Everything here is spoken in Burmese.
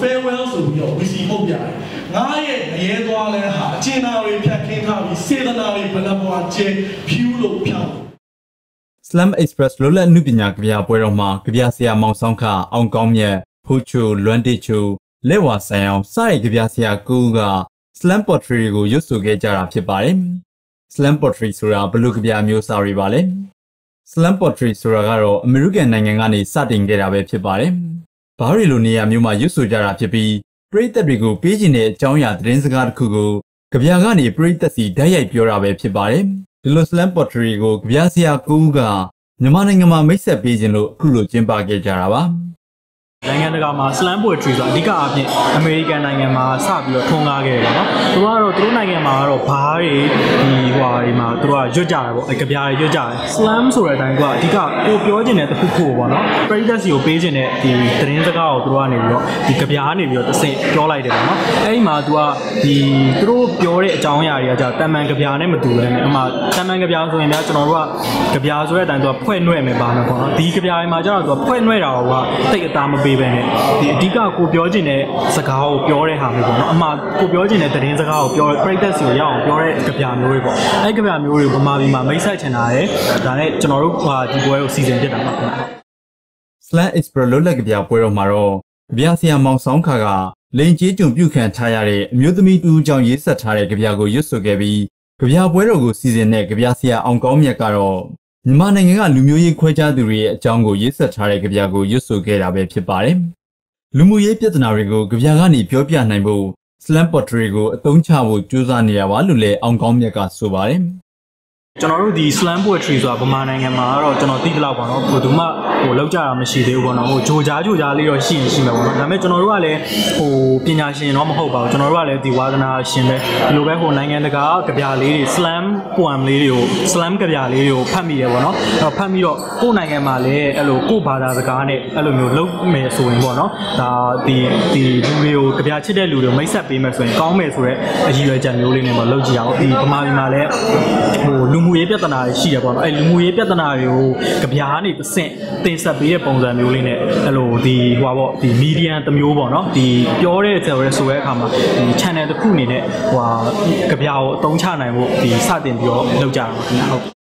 farewell ဆိုပြီးတော့ဝီစီပုတ်ပြတယ်ငါရဲ့ရဲသွားလဲဟာအကျဉ်းသားတွေဖြတ်ခင်းထားပြီးစေတနာတွေဘယ်နှဘွားကျဲဖြူးလို့ဖြောင်း Slam Express လွတ်လပ်မှုပညာကြပြပွဲတော်မှာကြပြဆရာမောင်ဆောင်ခအောင်ကောင်းမြတ် ဖူချိုလွမ်းတိချိုလက်ဝါဆိုင်အောင်စတဲ့ကြပြဆရာကူက Slam Pottery ကိုရွတ်ဆိုခဲ့ကြတာဖြစ်ပါတယ်။ Slam Pottery ဆိုတာဘယ်လိုကြပြမျိုးစားတွေပါလဲ။ Slam Pottery ဆိုတာကတော့အမေရိကန်နိုင်ငံကနေစတင်ခဲ့တာပဲဖြစ်ပါတယ်။ဘားရီလိုနေရာမျိုးမှာရွတ်ဆိုကြတာဖြစ်ပြီးပရိသတ်တွေကိုပေးချင်တဲ့အကြောင်းအရာသတင်းစကားတစ်ခုကိုကြပြကနေပရိသတ်စီဓာတ်ရိုက်ပြောတာပဲဖြစ်ပါတယ်။ဒီလို Slam Pottery ကိုကြပြဆရာကူကမြန်မာနိုင်ငံမှာမိတ်ဆက်ပေးခြင်းလို့အခုလိုကျင်းပခဲ့ကြတာပါ နိုင်ငံတကာမှာ slam poetry ဆိုတာအဓိကအပြင်အမေရိကန်နိုင်ငံမှာစပြီးတော့ထွန်းကားခဲ့တယ်ပေါ့နော်။သူတို့ကတော့သူတို့နိုင်ငံမှာကတော့ဘားတွေဒီဟွာတွေမှာသူတို့ကရွတ်ကြတယ်ပေါ့။အဲကြပြားတွေရွတ်ကြတယ်။ slam ဆိုတဲ့အတိုင်းကအဓိကကိုပြောချင်တဲ့တစ်ခုခုပေါ့နော်။ပရိသတ်စီကိုပေးချင်တဲ့ဒီသတင်းစကားကိုသူတို့ကနေပြီးတော့ဒီကြပြားနေပြီးတော့တစ်ဆင့်ပြောလိုက်တယ်ပေါ့နော်။အဲဒီမှာသူကဒီသူတို့ပြောတဲ့အကြောင်းအရာတွေကじゃတန်မန်ကြပြားနဲ့မတူဘဲနဲ့အမှတန်မန်ကြပြားဆိုရင်များကျွန်တော်တို့ကကြပြားဆိုတဲ့အတိုင်းသူကဖွဲ့နှဲ့မယ်ပါမယ်ပေါ့နော်။ဒီကြပြားတွေမှာကျတော့သူကဖွဲ့နှဲ့တာကတိတ်အသားမပေးဘဲနဲ့ဒီအဓိကကိုပြောချင်တဲ့စကားကိုပြောတဲ့ဟာမျိုးပေါ့နော်အမှကိုပြောချင်တဲ့သတင်းစကားကိုပြောပရိသတ်စီကိုရအောင်ပြောတဲ့ကြပြားမျိုးတွေပေါ့အဲ့ကြပြားမျိုးတွေကိုဗမာပြည်မှာမိတ်ဆက်ချင်တာရယ်ဒါနဲ့ကျွန်တော်တို့ဟာဒီပွဲကိုစီစဉ်ဖြစ်တာပါခင်ဗျာ Slam Express လွတ်လပ်ကြပြပွဲတော်မှာတော့ကြပြဆရာမောင်ဆောင်ခကလိန်ကြီးကြုံပြုခံထားရတဲ့အမျိုးသမီးတူအကြောင်းရေးဆက်ထားတဲ့ကြပြကိုရွတ်ဆိုခဲ့ပြီးကြပြပွဲတော်ကိုစီစဉ်တဲ့ကြပြဆရာအောင်ကောင်းမြတ်ကတော့ မြန်မာနိုင်ငံကလူမျိုးရေးခွဲခြားသူတွေရဲ့အကြောင်းကိုရေးဆက်ထားတဲ့ကြပြကိုရွတ်ဆိုခဲ့တာပဲဖြစ်ပါတယ်။လူမှုရေးပြဿနာတွေကိုကြပြကနေပြောပြနိုင်ဖို့ Slam Pottery ကိုအသုံးချဖို့ကြိုးစားနေရပါလို့လည်းအောင်ကောင်းမြတ်ကဆိုပါတယ်။ ကျွန်တော်တို့ဒီ slam poetry ဆိုတာဗမာနိုင်ငံမှာကတော့ကျွန်တော်သိသလောက်ပေါ့နော်ဘယ်သူမှဟိုလောက်ကြတာမရှိသေးဘူးပေါ့နော်ဟိုဂျိုကြားဂျိုကြားလေးတော့ရှိရင်ရှိမှာပေါ့နော်ဒါပေမဲ့ကျွန်တော်တို့ကလည်းဟိုပညာရှင်တော့မဟုတ်ပါဘူးကျွန်တော်တို့ကလည်းဒီဝါသနာရှင်ပဲဒီလိုပဲဟိုနိုင်ငံတကာကြပြလေးတွေ slam poem လေးတွေကို slam ကြပြလေးတွေကိုဖတ်မိတယ်ပေါ့နော်အဲ့တော့ဖတ်ပြီးတော့ကိုယ့်နိုင်ငံမှာလည်းအဲ့လိုကိုယ့်ဘာသာစကားနဲ့အဲ့လိုမျိုးလုပ်မယ်ဆိုရင်ပေါ့နော်ဒါဒီဒီလူတွေကိုကြပြချစ်တဲ့လူတွေကိုမိတ်ဆက်ပေးမယ်ဆိုရင်ကောင်းမယ်ဆိုတော့အကြီးအရွယ်ကြံမျိုးလေးနဲ့ပေါ့လုပ်ကြည့်အောင်ဒီဗမာပြည်မှာလည်းဟိုလူမှုရေးပြဿနာတွေရှိတယ်ပေါ့နော်အဲ့လူမှုရေးပြဿနာတွေကိုကြပြားနေတစ်ဆင့်တင်ဆက်ပေးတဲ့ပုံစံမျိုးလေးနဲ့အဲ့လိုဒီဟိုပါပေါ့ဒီ media တစ်မျိုးပေါ့နော်ဒီပြောတဲ့ဆိုရဲဆိုတဲ့အခါမှာဒီ channel တစ်ခုအနေနဲ့ဟိုဟာကြပြားကိုအသုံးချနိုင်ဖို့ဒီစတင်ပြီးတော့လုပ်ကြတာပါခင်ဗျာဟုတ်